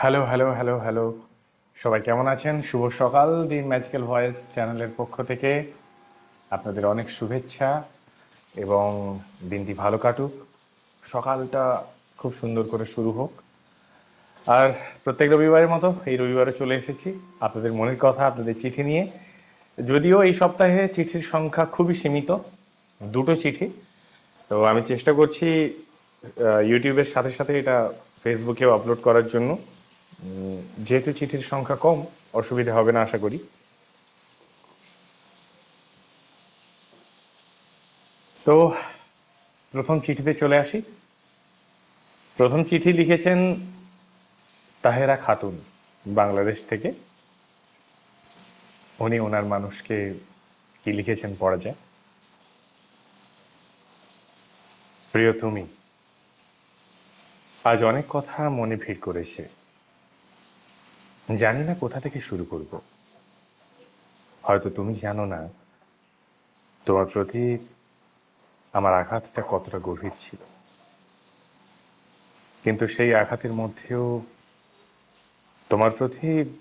Hello hello hello hello সবাই কেমন আছেন? শুভ সকাল, দিন ম্যাজিক্যাল ভয়েস চ্যানেলের পক্ষ থেকে। আপনাদের অনেক শুভেচ্ছা এবং দিনটি ভালো কাটুক। সকালটা খুব সুন্দর করে শুরু হোক। আর প্রত্যেক রবিবারের মতো এই রবিবারে চলে এসেছি আপনাদের মনের কথা, আপনাদের চিঠি নিয়ে। যদিও এই সপ্তাহে চিঠির সংখ্যা খুবই সীমিত, দুটো চিঠি। তো আমি চেষ্টা করছি ইউটিউবের সাথে সাথে এটা ফেসবুকেও আপলোড করার জন্য। যেহেতু চিঠির সংখ্যা কম, অসুবিধা হবে না, আশা করি। তো, প্রথম চিঠিতে চলে আসি। প্রথম চিঠি লিখেছেন তাহেরা খাতুন, বাংলাদেশ থেকে। উনি ওনার মানুষকে কি লিখেছেন পড়া যায় প্রিয় তুমি, আজ অনেক কথা মনে ভিড় করেছে। জানি না কোথা থেকে শুরু করব। হয়তো তুমি জানো না, তোমার প্রতি আমার আঘাতটা কতটা গভীর ছিল। কিন্তু সেই আঘাতের মধ্যেও তোমার প্রতি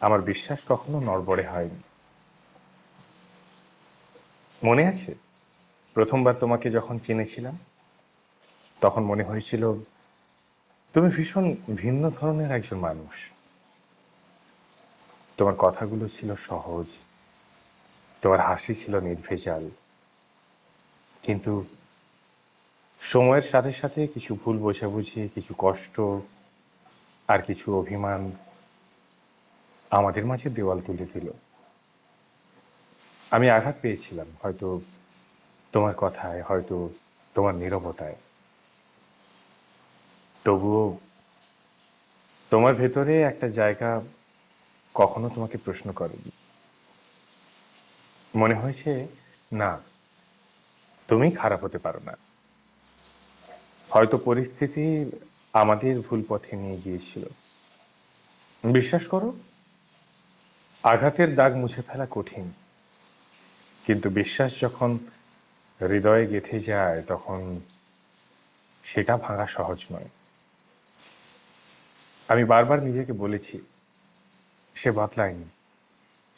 আমার বিশ্বাস কখনো নড়বড়ে হয়নি। মনে আছে? প্রথমবার তোমাকে যখন চিনেছিলাম, তখন মনে হয়েছিল তুমি ভীষণ ভিন্ন ধরনের একজন মানুষ। তোমার কথাগুলো ছিল সহজ। তোমার হাসি ছিল নির্ভেজাল। কিন্তু সময়ের সাথে সাথে কিছু ভুল বোঝাবুঝি, কিছু কষ্ট আর কিছু অভিমান আমাদের মাঝে দেওয়াল তুলে দিল। আমি আঘাত পেয়েছিলাম, হয়তো তোমার কথায়, হয়তো তোমার নীরবতায়। তবুও তোমার ভেতরে একটা জায়গা কখনো তোমাকে প্রশ্ন করেনি। মনে হয়েছে, না, তুমি খারাপ হতে পারো না। হয়তো পরিস্থিতি আমাদের ভুল পথে নিয়ে গিয়েছিল। বিশ্বাস করো, আঘাতের দাগ মুছে ফেলা কঠিন। কিন্তু বিশ্বাস যখন হৃদয়ে গেঁথে যায়, তখন সেটা ভাঙা সহজ নয়। আমি বারবার নিজেকে বলেছি সে বদলায়নি।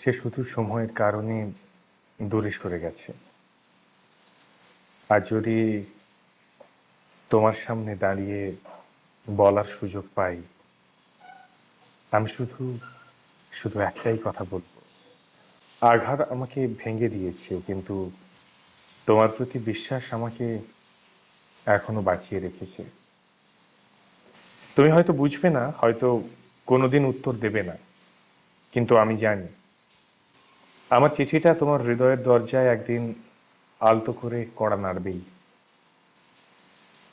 সে শুধু সময়ের কারণে দূরে সরে গেছে। আর যদি তোমার সামনে দাঁড়িয়ে বলার সুযোগ পাই, আমি শুধু শুধু একটাই কথা বলব। আঘাত আমাকে ভেঙে দিয়েছে, কিন্তু তোমার প্রতি বিশ্বাস আমাকে এখনও বাঁচিয়ে রেখেছে। তুমি হয়তো বুঝবে না, হয়তো কোনোদিন উত্তর দেবে না। কিন্তু আমি জানি। আমার চিঠিটা তোমার হৃদয়ের দরজায় একদিন আলতো করে কড়া নাড়বেই।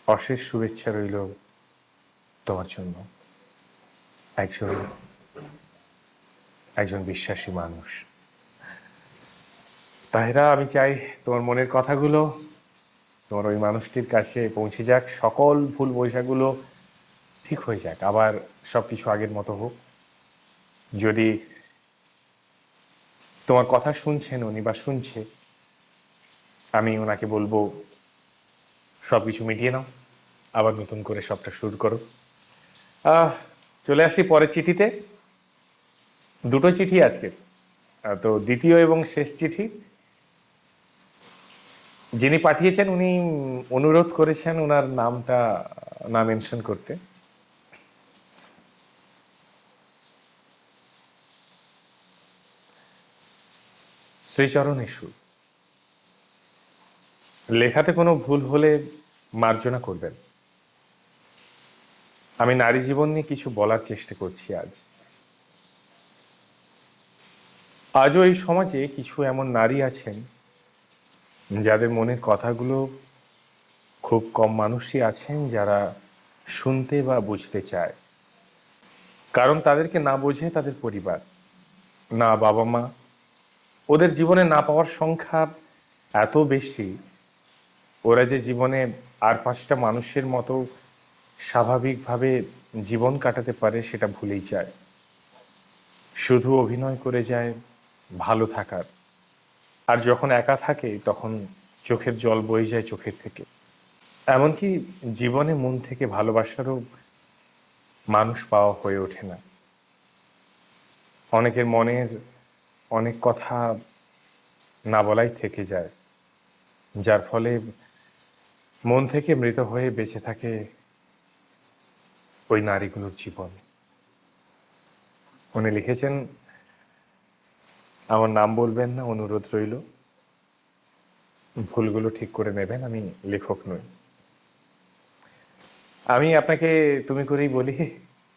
অশেষ শুভেচ্ছা রইল তোমার জন্য। একজন একজন বিশ্বাসী মানুষ। তাহেরা, আমি চাই তোমার মনের কথাগুলো, তোমার ওই মানুষটির কাছে পৌঁছে যাক। সকল ভুল বোঝাগুলো ঠিক হয়ে যাক। আবার সব কিছু আগের মতো হোক। যদি তোমার কথা শুনছেন উনি বা শুনছে, আমি ওনাকে বলব সব কিছু মিটিয়ে নাও, আবার নতুন করে সবটা শুরু করো। চলে আসি পরের চিঠিতে। দুটো চিঠি আজকে তো দ্বিতীয় এবং শেষ চিঠি। যিনি পাঠিয়েছেন উনি অনুরোধ করেছেন ওনার নামটা, না মেনশন করতে। শ্রীচরণ ইস্যু লেখাতে কোনো ভুল হলে মার্জনা করবেন। আমি নারী জীবন নিয়ে কিছু বলার চেষ্টা করছি আজ। আজও এই সমাজে কিছু এমন নারী আছেন যাদের মনের কথাগুলো খুব কম মানুষই আছেন যারা শুনতে বা বুঝতে চায়। কারণ তাদেরকে না বোঝে তাদের পরিবার। না বাবা মা ওদের জীবনে না পাওয়ার সংখ্যা এত বেশি, ওরা যে জীবনে আর পাঁচটা মানুষের মতো স্বাভাবিকভাবে জীবন কাটাতে পারে সেটা ভুলেই যায়। শুধু অভিনয় করে যায়, ভালো থাকার। আর যখন একা থাকে, তখন চোখের জল বয়ে যায় চোখের থেকে। এমনকি জীবনে মন থেকে ভালোবাসারও মানুষ পাওয়া হয়ে ওঠে না। অনেকের মনের অনেক কথা না বলাই থেকে যায়, যার ফলে মন থেকে মৃত হয়ে বেঁচে থাকে ওই নারীগুলোর জীবন। উনি লিখেছেন, আমার নাম বলবেন না, অনুরোধ রইল। ভুলগুলো ঠিক করে নেবেন, আমি লেখক নই। আমি আপনাকে, তুমি করেই বলি,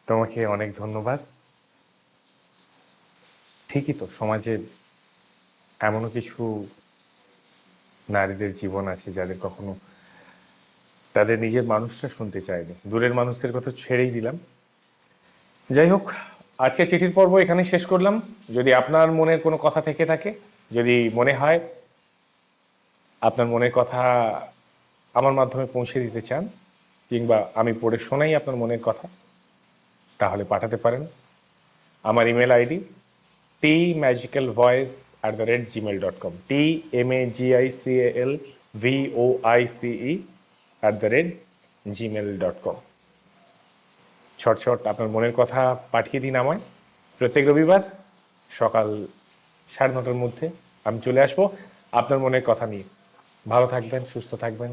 তোমাকে অনেক ধন্যবাদ। ঠিকই তো, সমাজে এমনও কিছু নারীদের জীবন আছে যাদের কখনো তাদের নিজের মানুষরা শুনতে চায়নি। দূরের মানুষদের কথা ছেড়েই দিলাম। যাই হোক, আজকে চিঠির পর্ব এখানে শেষ করলাম। যদি আপনার মনের কোনো কথা থেকে থাকে, যদি মনে হয় আপনার মনের কথা আমার মাধ্যমে পৌঁছে দিতে চান, কিংবা আমি পড়ে শোনাই আপনার মনের কথা, তাহলে পাঠাতে পারেন। আমার email ID T magical voice at the rate Gmail dot com T M A G I C L V O I C E at the rate Gmail dot com ছট ছট আপনার মনের কথা পাঠিয়ে দিন আমায়। প্রত্যেক রবিবার সকাল সাড়ে নটার মধ্যে আমি চলে আসব আপনার মনের কথা নিয়ে। ভালো থাকবেন, সুস্থ থাকবেন।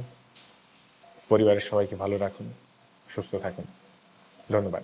পরিবারের সবাইকে ভালো রাখুন, সুস্থ থাকুন। ধন্যবাদ।